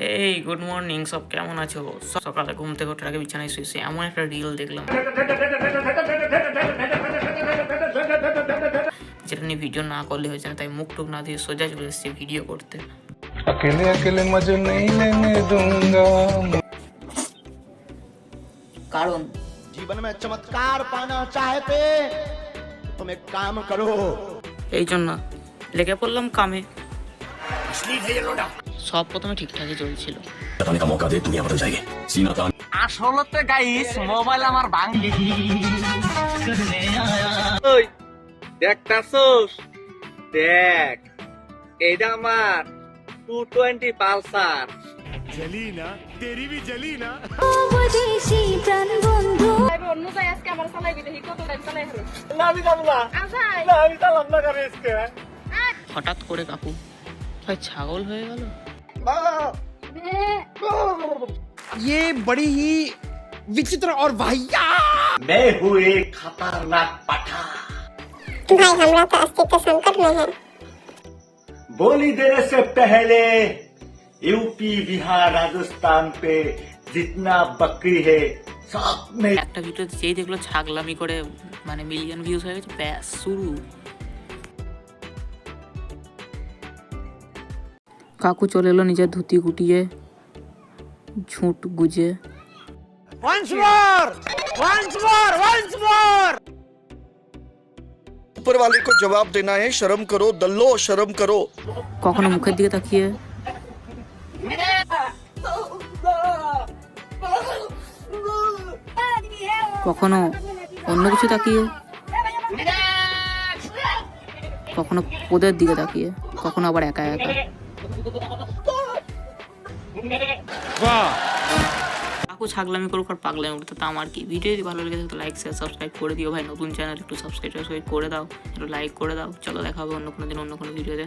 Hey good morning সব কেমন আছো সব সকালে ঘুম থেকে ওঠার আগে বিছানায় শুয়ে শুয়ে এমন একটা রিল দেখলাম যেটা নিয়ে ভিডিও না করলে হয়েছে না তাই মুখ টুক না দিয়ে সোজা চলে এসেছি ভিডিও করতে अकेले अकेले मजे नहीं लेने दूंगा কারণ जीवन में चमत्कार पाना चाहते तो तुम एक काम करो এই জন্য লেগে পড়লাম কামে সব প্রথমে ঠিকঠাকই চলছিল बताने का मौका दे दुनिया बदल जाएगी सीना तान আসলতে গাইস মোবাইল আমার ভাঙ ওই দেখতাছোস দেখ এইটা আমার টু টোয়েন্টি পালসার উপদেশী প্রাণ বন্ধু অন্য যায় আজকে আমার চালাইবি দেখি কত টাইম চালাই হলো না আমি জানো না আসাই না আমি চালাম না কারে আজকে হঠাৎ করে কাকু ভাই ছাগল হয়ে গেল ये बड़ी ही विचित्र और वाहिया मैं हूँ एक खतरनाक पठा भाई हमरा तो अस्तित्व संकट में है बोली देने से पहले यूपी बिहार राजस्थान पे जितना बकरी है सब में একটা ভিডিওতে যেই দেখলো ছাগলামি করে মানে মিলিয়ন ভিউজ হয়ে গেছে ব্যাস শুরু কাকু চলে এলো নিজের ধুতি গুটিয়ে ঝুঁট গুজে once more once more once more ऊपर वाले को जवाब देना है शर्म करो दल्लो शर्म करो কখনো মুখের দিকে তাকিয়ে কখনো অন্য কিছু তাকিয়ে কখনো ওদের দিকে তাকিয়ে কখনো আবার একা একা কাকু ছাগলামি করুক আর পাগলামি করতে তা আমার কি? ভিডিও যদি ভালো লেগে থাকে লাইক শেয়ার সাবস্ক্রাইব করে দিও ভাই। নতুন চ্যানেল একটু সাবস্ক্রাইব করে দাও, একটু লাইক করে দাও। চলো দেখা হবে অন্য কোনো দিন, অন্য কোনো ভিডিওতে।